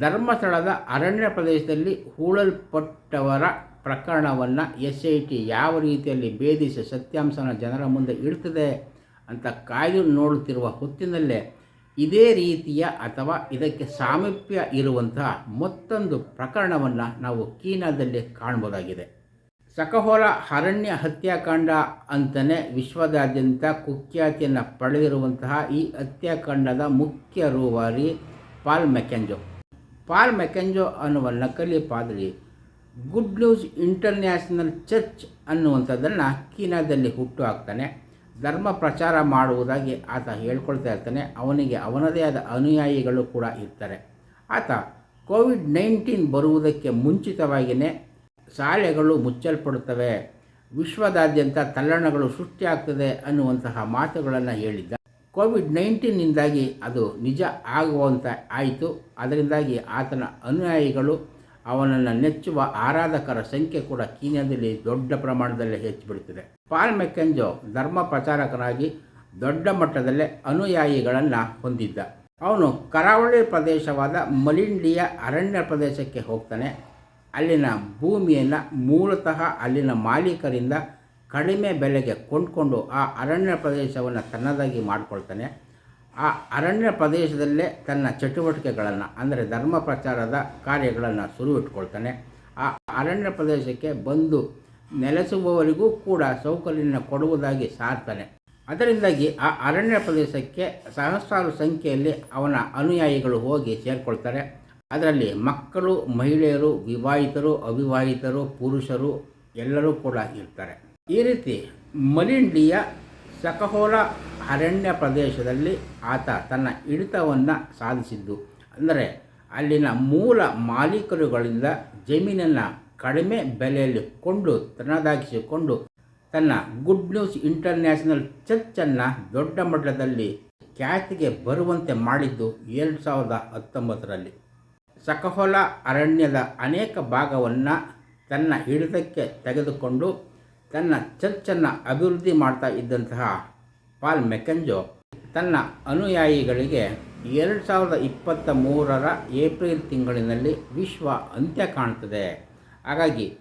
ಧರ್ಮಸ್ಥಳದ ಅರಣ್ಯ ಪ್ರದೇಶದಲ್ಲಿ ಹೂಳಲ್ಪಟ್ಟವರ ಪ್ರಕರಣವನ್ನು ಎಸ್ ಐ ಟಿ ಯಾವ ರೀತಿಯಲ್ಲಿ ಭೇದಿಸಿ ಸತ್ಯಾಂಶನ ಜನರ ಮುಂದೆ ಇಡ್ತದೆ ಅಂತ ಕಾಯ್ದು ನೋಡುತ್ತಿರುವ ಹೊತ್ತಿನಲ್ಲೇ ಇದೇ ರೀತಿಯ ಅಥವಾ ಇದಕ್ಕೆ ಸಾಮೀಪ್ಯ ಇರುವಂತಹ ಮತ್ತೊಂದು ಪ್ರಕರಣವನ್ನು ನಾವು ಕೀನಾದಲ್ಲಿ ಕಾಣ್ಬೋದಾಗಿದೆ. ಸಕಹೋಲ ಅರಣ್ಯ ಹತ್ಯಾಕಾಂಡ ಅಂತಲೇ ವಿಶ್ವದಾದ್ಯಂತ ಕುಖ್ಯಾತಿಯನ್ನು ಪಡೆದಿರುವಂತಹ ಈ ಹತ್ಯಾಕಾಂಡದ ಮುಖ್ಯ ರೂವಾರಿ ಪಾಲ್ ಮೆಕೆಂಜೋ. ಪಾಲ್ ಮೆಕೆಂಜೋ ಅನ್ನುವ ನಕಲಿ ಪಾದ್ರಿ ಗುಡ್ ನ್ಯೂಸ್ ಇಂಟರ್ನ್ಯಾಷನಲ್ ಚರ್ಚ್ ಅನ್ನುವಂಥದ್ದನ್ನು ಕೀನಾದಲ್ಲಿ ಹುಟ್ಟು ಹಾಕ್ತಾನೆ. ಧರ್ಮ ಪ್ರಚಾರ ಮಾಡುವುದಾಗಿ ಆತ ಹೇಳ್ಕೊಳ್ತಾ ಇರ್ತಾನೆ. ಅವನಿಗೆ ಅವನದೇ ಆದ ಅನುಯಾಯಿಗಳು ಕೂಡ ಇರ್ತಾರೆ. ಆತ ಕೋವಿಡ್ ನೈನ್ಟೀನ್ ಬರುವುದಕ್ಕೆ ಮುಂಚಿತವಾಗಿಯೇ ಶಾಲೆಗಳು ಮುಚ್ಚಲ್ಪಡುತ್ತವೆ. ವಿಶ್ವದಾದ್ಯಂತ ತಲ್ಲಣಗಳು ಸೃಷ್ಟಿಯಾಗ್ತದೆ ಅನ್ನುವಂತಹ ಮಾತುಗಳನ್ನು ಹೇಳಿದ್ದ. ಕೋವಿಡ್ ನೈನ್ಟೀನಿಂದಾಗಿ ಅದು ನಿಜ ಆಗುವಂತ ಆಯಿತು. ಅದರಿಂದಾಗಿ ಆತನ ಅನುಯಾಯಿಗಳು ಅವನನ್ನು ನೆಚ್ಚುವ ಆರಾಧಕರ ಸಂಖ್ಯೆ ಕೂಡ ಕೀನ್ಯಾದಲ್ಲಿ ದೊಡ್ಡ ಪ್ರಮಾಣದಲ್ಲಿ ಹೆಚ್ಚಿಬಿಡುತ್ತದೆ ಪಾಲ್ ಮೆಕೆಂಜೋ ಧರ್ಮ ಪ್ರಚಾರಕನಾಗಿ ದೊಡ್ಡ ಮಟ್ಟದಲ್ಲೇ ಅನುಯಾಯಿಗಳನ್ನು ಹೊಂದಿದ್ದ. ಅವನು ಕರಾವಳಿ ಪ್ರದೇಶವಾದ ಮಲಿಂಡಿಯ ಅರಣ್ಯ ಪ್ರದೇಶಕ್ಕೆ ಹೋಗ್ತಾನೆ. ಅಲ್ಲಿನ ಭೂಮಿಯನ್ನು ಮೂಲತಃ ಅಲ್ಲಿನ ಮಾಲೀಕರಿಂದ ಕಡಿಮೆ ಬೆಲೆಗೆ ಕೊಂಡ್ಕೊಂಡು ಆ ಅರಣ್ಯ ಪ್ರದೇಶವನ್ನು ತನ್ನದಾಗಿ ಮಾಡಿಕೊಳ್ತಾನೆ. ಆ ಅರಣ್ಯ ಪ್ರದೇಶದಲ್ಲೇ ತನ್ನ ಚಟುವಟಿಕೆಗಳನ್ನು, ಅಂದರೆ ಧರ್ಮ ಪ್ರಚಾರದ ಕಾರ್ಯಗಳನ್ನು ಶುರುವಿಟ್ಕೊಳ್ತಾನೆ ಆ ಅರಣ್ಯ ಪ್ರದೇಶಕ್ಕೆ ಬಂದು ನೆಲೆಸುವವರಿಗೂ ಕೂಡ ಸೌಕರ್ಯನ ಕೊಡುವುದಾಗಿ ಸಾರ್ತಾನೆ. ಅದರಿಂದಾಗಿ ಆ ಅರಣ್ಯ ಪ್ರದೇಶಕ್ಕೆ ಸಹಸ್ರಾರು ಸಂಖ್ಯೆಯಲ್ಲಿ ಅವನ ಅನುಯಾಯಿಗಳು ಹೋಗಿ ಸೇರಿಕೊಳ್ತಾರೆ. ಅದರಲ್ಲಿ ಮಕ್ಕಳು, ಮಹಿಳೆಯರು, ವಿವಾಹಿತರು, ಅವಿವಾಹಿತರು, ಪುರುಷರು ಎಲ್ಲರೂ ಕೂಡ ಇರ್ತಾರೆ. ಈ ರೀತಿ ಮಲಿಂಡಿಯ ಸಕಹೋಲ ಅರಣ್ಯ ಪ್ರದೇಶದಲ್ಲಿ ಆತ ತನ್ನ ಹಿಡಿತವನ್ನು ಸಾಧಿಸಿದ್ದು. ಅಂದರೆ ಅಲ್ಲಿನ ಮೂಲ ಮಾಲೀಕರುಗಳಿಂದ ಜಮೀನನ್ನು ಕಡಿಮೆ ಬೆಲೆಯಲ್ಲಿ ಕೊಂಡು ತನ್ನದಾಗಿಸಿಕೊಂಡು ತನ್ನ ಗುಡ್ ನ್ಯೂಸ್ ಇಂಟರ್ನ್ಯಾಷನಲ್ ಚರ್ಚನ್ನು ದೊಡ್ಡ ಮಟ್ಟದಲ್ಲಿ ಖ್ಯಾತಿಗೆ ಬರುವಂತೆ ಮಾಡಿದ್ದು ಎರಡು ಸಾವಿರದ ಹತ್ತೊಂಬತ್ತರಲ್ಲಿ. ಸಕಹೋಲ ಅರಣ್ಯದ ಅನೇಕ ಭಾಗವನ್ನು ತನ್ನ ಹಿಡಿತಕ್ಕೆ ತೆಗೆದುಕೊಂಡು ತನ್ನ ಚರ್ಚನ್ನು ಅಭಿವೃದ್ಧಿ ಮಾಡ್ತಾ ಇದ್ದಂತಹ ಪಾಲ್ ಮೆಕೆಂಜೋ ತನ್ನ ಅನುಯಾಯಿಗಳಿಗೆ ಎರಡು ಸಾವಿರದ ಇಪ್ಪತ್ತ ಮೂರರ ಏಪ್ರಿಲ್ ತಿಂಗಳಿನಲ್ಲಿ ವಿಶ್ವ ಅಂತ್ಯ ಕಾಣ್ತದೆ. ಹಾಗಾಗಿ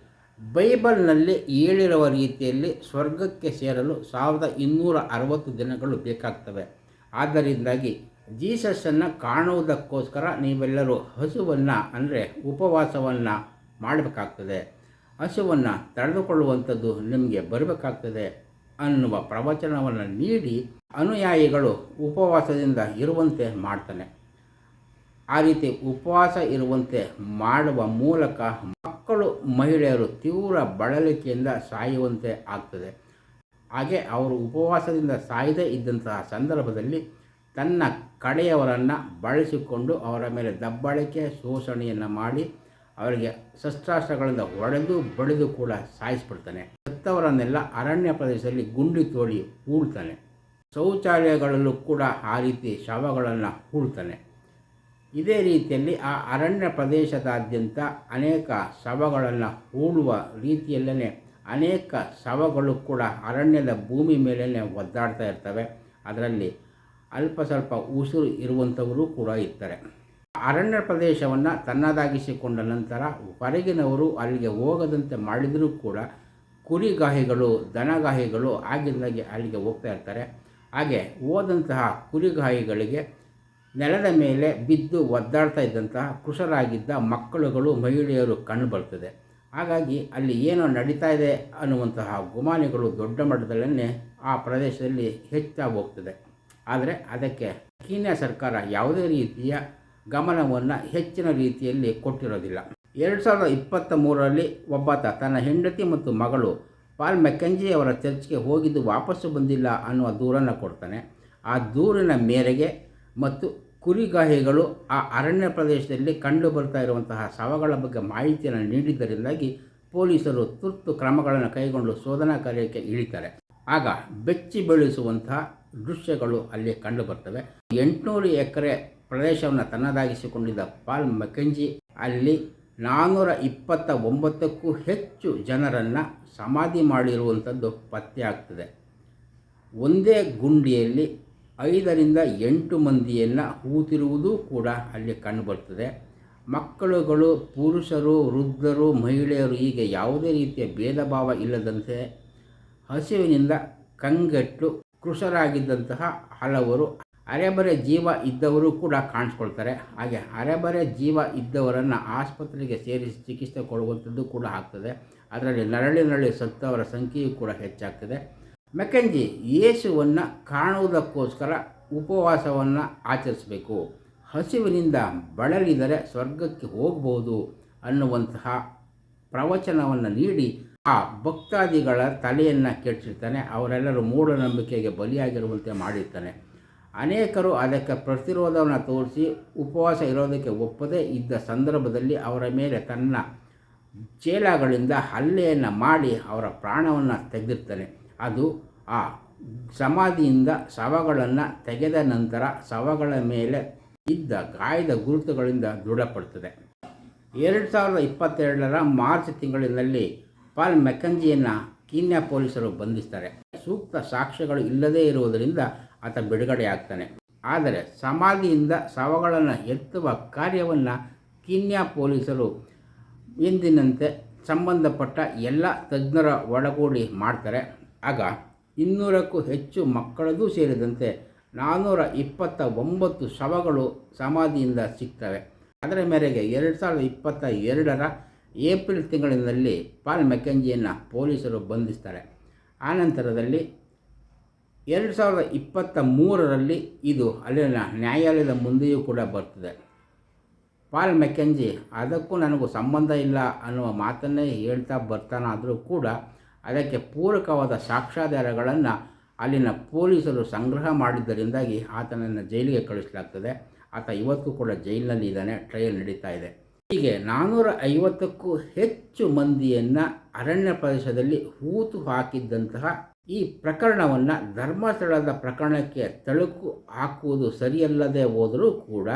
ಬೈಬಲ್ನಲ್ಲಿ ಹೇಳಿರುವ ರೀತಿಯಲ್ಲಿ ಸ್ವರ್ಗಕ್ಕೆ ಸೇರಲು ಸಾವಿರದ ಇನ್ನೂರ ಅರವತ್ತು ದಿನಗಳು ಬೇಕಾಗ್ತವೆ. ಆದ್ದರಿಂದಾಗಿ ಜೀಸಸ್ಸನ್ನು ಕಾಣುವುದಕ್ಕೋಸ್ಕರ ನೀವೆಲ್ಲರೂ ಹಸುವನ್ನು ಅಂದರೆ ಉಪವಾಸವನ್ನು ಮಾಡಬೇಕಾಗ್ತದೆ. ಹಸುವನ್ನು ತಡೆದುಕೊಳ್ಳುವಂಥದ್ದು ನಿಮಗೆ ಬರಬೇಕಾಗ್ತದೆ ಅನ್ನುವ ಪ್ರವಚನವನ್ನು ನೀಡಿ ಅನುಯಾಯಿಗಳು ಉಪವಾಸದಿಂದ ಇರುವಂತೆ ಮಾಡ್ತಾನೆ. ಆ ರೀತಿ ಉಪವಾಸ ಇರುವಂತೆ ಮಾಡುವ ಮೂಲಕ ಮಕ್ಕಳು, ಮಹಿಳೆಯರು ತೀವ್ರ ಬಳಲಿಕೆಯಿಂದ ಸಾಯುವಂತೆ ಆಗ್ತದೆ. ಹಾಗೆ ಅವರು ಉಪವಾಸದಿಂದ ಸಾಯದೇ ಇದ್ದಂತಹ ಸಂದರ್ಭದಲ್ಲಿ ತನ್ನ ಕಡೆಯವರನ್ನು ಬಳಸಿಕೊಂಡು ಅವರ ಮೇಲೆ ದಬ್ಬಾಳಿಕೆ, ಶೋಷಣೆಯನ್ನು ಮಾಡಿ ಅವರಿಗೆ ಶಸ್ತ್ರಾಸ್ತ್ರಗಳಿಂದ ಹೊಡೆದು ಬಡಿದು ಕೂಡ ಸಾಯಿಸ್ಬಿಡ್ತಾನೆ. ಸತ್ತವರನ್ನೆಲ್ಲ ಅರಣ್ಯ ಪ್ರದೇಶದಲ್ಲಿ ಗುಂಡಿ ತೋಡಿ ಹೂಳ್ತಾನೆ. ಶೌಚಾಲಯಗಳಲ್ಲೂ ಕೂಡ ಆ ರೀತಿ ಶವಗಳನ್ನು ಹೂಳ್ತಾನೆ. ಇದೇ ರೀತಿಯಲ್ಲಿ ಆ ಅರಣ್ಯ ಪ್ರದೇಶದಾದ್ಯಂತ ಅನೇಕ ಶವಗಳನ್ನು ಹೂಳುವ ರೀತಿಯಲ್ಲೇ ಅನೇಕ ಶವಗಳು ಕೂಡ ಅರಣ್ಯದ ಭೂಮಿ ಮೇಲೇ ಒದ್ದಾಡ್ತಾ ಇರ್ತವೆ. ಅದರಲ್ಲಿ ಅಲ್ಪ ಸ್ವಲ್ಪ ಉಸಿರು ಇರುವಂಥವರು ಕೂಡ ಇರ್ತಾರೆ. ಅರಣ್ಯ ಪ್ರದೇಶವನ್ನು ತನ್ನದಾಗಿಸಿಕೊಂಡ ನಂತರ ಹೊರಗಿನವರು ಅಲ್ಲಿಗೆ ಹೋಗದಂತೆ ಮಾಡಿದರೂ ಕೂಡ ಕುರಿಗಾಹಿಗಳು, ದನಗಾಹಿಗಳು ಆಗಿಂದಾಗೆ ಅಲ್ಲಿಗೆ ಹೋಗ್ತಾ ಇರ್ತಾರೆ. ಹಾಗೆ ಹೋದಂತಹ ಕುರಿಗಾಹಿಗಳಿಗೆ ನೆಲದ ಮೇಲೆ ಬಿದ್ದು ಒದ್ದಾಡ್ತಾ ಇದ್ದಂತಹ ಕುಶರಾಗಿದ್ದ ಮಕ್ಕಳುಗಳು, ಮಹಿಳೆಯರು ಕಂಡು ಬರ್ತದೆ ಹಾಗಾಗಿ ಅಲ್ಲಿ ಏನೋ ನಡೀತಾ ಇದೆ ಅನ್ನುವಂತಹ ಗುಮಾನಿಗಳು ದೊಡ್ಡ ಮಟ್ಟದಲ್ಲೇ ಆ ಪ್ರದೇಶದಲ್ಲಿ ಹೆಚ್ಚಾಗಿ ಹೋಗ್ತದೆ. ಆದರೆ ಅದಕ್ಕೆ ಕೀನ್ಯಾ ಸರ್ಕಾರ ಯಾವುದೇ ರೀತಿಯ ಗಮನವನ್ನು ಹೆಚ್ಚಿನ ರೀತಿಯಲ್ಲಿ ಕೊಟ್ಟಿರೋದಿಲ್ಲ. ಎರಡು ಸಾವಿರದ ಇಪ್ಪತ್ತ ಮೂರರಲ್ಲಿ ಒಬ್ಬಾತ ತನ್ನ ಹೆಂಡತಿ ಮತ್ತು ಮಗಳು ಪಾಲ್ ಮೆಕೆಂಜಿ ಅವರ ಚರ್ಚ್ಗೆ ಹೋಗಿದ್ದು ವಾಪಸ್ಸು ಬಂದಿಲ್ಲ ಅನ್ನುವ ದೂರನ್ನು ಕೊಡ್ತಾನೆ. ಆ ದೂರಿನ ಮೇರೆಗೆ ಮತ್ತು ಕುರಿಗಾಹಿಗಳು ಆ ಅರಣ್ಯ ಪ್ರದೇಶದಲ್ಲಿ ಕಂಡು ಬರ್ತಾ ಇರುವಂತಹ ಶವಗಳ ಬಗ್ಗೆ ಮಾಹಿತಿಯನ್ನು ನೀಡಿದ್ದರಿಂದಾಗಿ ಪೊಲೀಸರು ತುರ್ತು ಕ್ರಮಗಳನ್ನು ಕೈಗೊಂಡು ಶೋಧನಾ ಕಾರ್ಯಕ್ಕೆ ಇಳಿತಾರೆ. ಆಗ ಬೆಚ್ಚಿ ಬೀಳಿಸುವಂತಹ ದೃಶ್ಯಗಳು ಅಲ್ಲಿ ಕಂಡು ಬರ್ತವೆ. ಎಂಟುನೂರು ಎಕರೆ ಪ್ರದೇಶವನ್ನು ತನ್ನದಾಗಿಸಿಕೊಂಡಿದ್ದ ಪಾಲ್ ಮೆಕೆಂಜಿ ಅಲ್ಲಿ ನಾನ್ನೂರ ಇಪ್ಪತ್ತ ಒಂಬತ್ತಕ್ಕೂ ಹೆಚ್ಚು ಜನರನ್ನು ಸಮಾಧಿ ಮಾಡಿರುವಂಥದ್ದು ಪತ್ತೆ ಆಗ್ತದೆ. ಒಂದೇ ಗುಂಡಿಯಲ್ಲಿ ಐದರಿಂದ ಎಂಟು ಮಂದಿಯನ್ನು ಹೂತಿರುವುದೂ ಕೂಡ ಅಲ್ಲಿ ಕಂಡುಬರ್ತದೆ ಮಕ್ಕಳುಗಳು, ಪುರುಷರು, ವೃದ್ಧರು, ಮಹಿಳೆಯರು ಹೀಗೆ ಯಾವುದೇ ರೀತಿಯ ಭೇದ ಭಾವ ಇಲ್ಲದಂತೆ ಹಸಿವಿನಿಂದ ಕಂಗೆಟ್ಟು ಕೃಷರಾಗಿದ್ದಂತಹ ಹಲವರು ಅರೆಬರೆ ಜೀವ ಇದ್ದವರು ಕೂಡ ಕಾಣಿಸ್ಕೊಳ್ತಾರೆ. ಹಾಗೆ ಅರೆಬರೆ ಜೀವ ಇದ್ದವರನ್ನು ಆಸ್ಪತ್ರೆಗೆ ಸೇರಿಸಿ ಚಿಕಿತ್ಸೆ ಕೊಡುವಂಥದ್ದು ಕೂಡ ಆಗ್ತದೆ. ಅದರಲ್ಲಿ ನರಳಿ ನರಳಿ ಸತ್ತವರ ಸಂಖ್ಯೆಯೂ ಕೂಡ ಹೆಚ್ಚಾಗ್ತದೆ. ಮೆಕೆಂಜಿ ಯೇಸುವನ್ನು ಕಾಣುವುದಕ್ಕೋಸ್ಕರ ಉಪವಾಸವನ್ನು ಆಚರಿಸಬೇಕು. ಹಸಿವಿನಿಂದ ಬಳಲಿದರೆ ಸ್ವರ್ಗಕ್ಕೆ ಹೋಗ್ಬೋದು ಅನ್ನುವಂತಹ ಪ್ರವಚನವನ್ನು ನೀಡಿ ಆ ಭಕ್ತಾದಿಗಳ ತಲೆಯನ್ನು ಕೆಡಿಸಿರ್ತಾನೆ, ಅವರೆಲ್ಲರೂ ಮೂಢನಂಬಿಕೆಗೆ ಬಲಿಯಾಗಿರುವಂತೆ ಮಾಡಿರ್ತಾನೆ. ಅನೇಕರು ಅದಕ್ಕೆ ಪ್ರತಿರೋಧವನ್ನು ತೋರಿಸಿ ಉಪವಾಸ ಇರೋದಕ್ಕೆ ಒಪ್ಪದೇ ಇದ್ದ ಸಂದರ್ಭದಲ್ಲಿ ಅವರ ಮೇಲೆ ತನ್ನ ಚೇಲಗಳಿಂದ ಹಲ್ಲೆಯನ್ನು ಮಾಡಿ ಅವರ ಪ್ರಾಣವನ್ನು ತೆಗೆದಿರ್ತಾನೆ. ಅದು ಆ ಸಮಾಧಿಯಿಂದ ಶವಗಳನ್ನು ತೆಗೆದ ನಂತರ ಶವಗಳ ಮೇಲೆ ಇದ್ದ ಗಾಯದ ಗುರುತುಗಳಿಂದ ದೃಢಪಡ್ತದೆ. ಎರಡು ಸಾವಿರದ ಇಪ್ಪತ್ತೆರಡರ ಮಾರ್ಚ್ ತಿಂಗಳಿನಲ್ಲಿ ಪಾಲ್ ಮೆಕಂಜಿಯನ್ನು ಕೀನ್ಯಾ ಪೊಲೀಸರು ಬಂಧಿಸ್ತಾರೆ. ಸೂಕ್ತ ಸಾಕ್ಷ್ಯಗಳು ಇಲ್ಲದೇ ಇರುವುದರಿಂದ ಆತ ಬಿಡುಗಡೆ ಆಗ್ತಾನೆ. ಆದರೆ ಸಮಾಧಿಯಿಂದ ಶವಗಳನ್ನು ಎತ್ತುವ ಕಾರ್ಯವನ್ನು ಕೀನ್ಯಾ ಪೊಲೀಸರು ಎಂದಿನಂತೆ ಸಂಬಂಧಪಟ್ಟ ಎಲ್ಲ ತಜ್ಞರ ಒಳಗೂಡಿ ಮಾಡ್ತಾರೆ. ಆಗ ಇನ್ನೂರಕ್ಕೂ ಹೆಚ್ಚು ಮಕ್ಕಳದೂ ಸೇರಿದಂತೆ ನಾನ್ನೂರ ಇಪ್ಪತ್ತ ಒಂಬತ್ತು ಶವಗಳು ಸಮಾಧಿಯಿಂದ ಸಿಗ್ತವೆ. ಅದರ ಮೇರೆಗೆ ಎರಡು ಸಾವಿರದ ಇಪ್ಪತ್ತ ಎರಡರ ಏಪ್ರಿಲ್ ತಿಂಗಳಿನಲ್ಲಿ ಪಾಲ್ ಮೆಕೆಂಜಿಯನ್ನು ಪೊಲೀಸರು ಬಂಧಿಸ್ತಾರೆ. ಆನಂತರದಲ್ಲಿ ಎರಡು ಸಾವಿರದ ಇಪ್ಪತ್ತ ಮೂರರಲ್ಲಿ ಇದು ಅಲ್ಲಿನ ನ್ಯಾಯಾಲಯದ ಮುಂದೆಯೂ ಕೂಡ ಬರ್ತದೆ. ಪಾಲ್ ಮೆಕೆಂಜಿ ಅದಕ್ಕೂ ನನಗೂ ಸಂಬಂಧ ಇಲ್ಲ ಅನ್ನುವ ಮಾತನ್ನೇ ಹೇಳ್ತಾ ಬರ್ತಾನಾದರೂ ಕೂಡ ಅದಕ್ಕೆ ಪೂರಕವಾದ ಸಾಕ್ಷ್ಯಾಧಾರಗಳನ್ನು ಅಲ್ಲಿನ ಪೊಲೀಸರು ಸಂಗ್ರಹ ಮಾಡಿದ್ದರಿಂದಾಗಿ ಆತನನ್ನು ಜೈಲಿಗೆ ಕಳಿಸಲಾಗ್ತದೆ. ಆತ ಇವತ್ತು ಕೂಡ ಜೈಲಿನಲ್ಲಿ ಇದ್ದಾನೆ ಟ್ರಯಲ್ ನಡೀತಾ ಇದೆ. ಹೀಗೆ ನಾನ್ನೂರ ಐವತ್ತಕ್ಕೂ ಹೆಚ್ಚು ಮಂದಿಯನ್ನು ಅರಣ್ಯ ಪ್ರದೇಶದಲ್ಲಿ ಹೂತು ಹಾಕಿದ್ದಂತಹ ಈ ಪ್ರಕರಣವನ್ನು ಧರ್ಮಸ್ಥಳದ ಪ್ರಕರಣಕ್ಕೆ ತಳುಕು ಹಾಕುವುದು ಸರಿಯಲ್ಲದೆ ಹೋದರೂ ಕೂಡ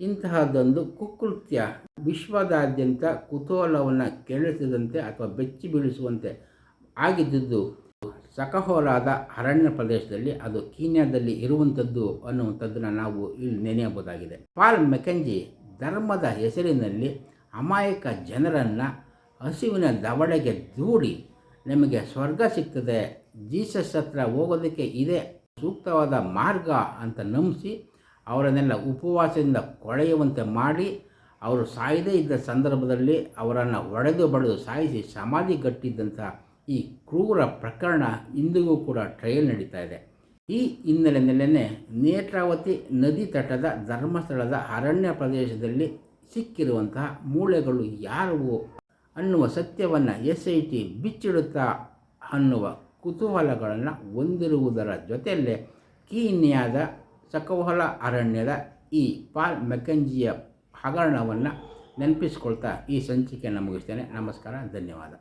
ಇಂತಹದ್ದೊಂದು ಕುಕೃತ್ಯ ವಿಶ್ವದಾದ್ಯಂತ ಕುತೂಹಲವನ್ನು ಕೆರಳಿಸಿದಂತೆ ಅಥವಾ ಬೆಚ್ಚಿ ಬೀಳಿಸುವಂತೆ ಆಗಿದ್ದುದು ಸಕಹೋಲಾದ ಅರಣ್ಯ ಪ್ರದೇಶದಲ್ಲಿ ಅದು ಕೀನ್ಯಾದಲ್ಲಿ ಇರುವಂಥದ್ದು ಅನ್ನುವಂಥದ್ದನ್ನು ನಾವು ಇಲ್ಲಿ ನೆನೆಯಬಹುದಾಗಿದೆ. ಪಾಲ್ ಮೆಕೆಂಜಿ ಧರ್ಮದ ಹೆಸರಿನಲ್ಲಿ ಅಮಾಯಕ ಜನರನ್ನು ಹಸಿವಿನ ದವಡೆಗೆ ದೂಡಿ ನಿಮಗೆ ಸ್ವರ್ಗ ಸಿಗ್ತದೆ, ಜೀಸಸ್ ಹತ್ರ ಹೋಗೋದಕ್ಕೆ ಇದೇ ಸೂಕ್ತವಾದ ಮಾರ್ಗ ಅಂತ ನಂಬಿಸಿ ಅವರನ್ನೆಲ್ಲ ಉಪವಾಸದಿಂದ ಕೊಳೆಯುವಂತೆ ಮಾಡಿ ಅವರು ಸಾಯದೇ ಇದ್ದ ಸಂದರ್ಭದಲ್ಲಿ ಅವರನ್ನು ಒಡೆದು ಬಡಿದು ಸಾಯಿಸಿ ಸಮಾಧಿ ಗಟ್ಟಿದ್ದಂಥ ಈ ಕ್ರೂರ ಪ್ರಕರಣ ಇಂದಿಗೂ ಕೂಡ ಟ್ರಯಲ್ ನಡೀತಾ ಇದೆ. ಈ ಹಿನ್ನೆಲೆಯಲ್ಲೇ ನೇತ್ರಾವತಿ ನದಿ ತಟದ ಧರ್ಮಸ್ಥಳದ ಅರಣ್ಯ ಪ್ರದೇಶದಲ್ಲಿ ಸಿಕ್ಕಿರುವಂತಹ ಮೂಳೆಗಳು ಯಾರುವು ಅನ್ನುವ ಸತ್ಯವನ್ನು ಎಸ್ ಐ ಟಿ ಬಿಚ್ಚಿಡುತ್ತಾ ಅನ್ನುವ ಕುತೂಹಲಗಳನ್ನು ಹೊಂದಿರುವುದರ ಜೊತೆಯಲ್ಲೇ ಕೀನ್ಯಾದ ಸಕೌಹಲ ಅರಣ್ಯದ ಈ ಪಾಲ್ ಮೆಕಂಜಿಯ ಹಗರಣವನ್ನು ನೆನಪಿಸ್ಕೊಳ್ತಾ ಈ ಸಂಚಿಕೆಯನ್ನು ಮುಗಿಸ್ತೇನೆ. ನಮಸ್ಕಾರ, ಧನ್ಯವಾದ.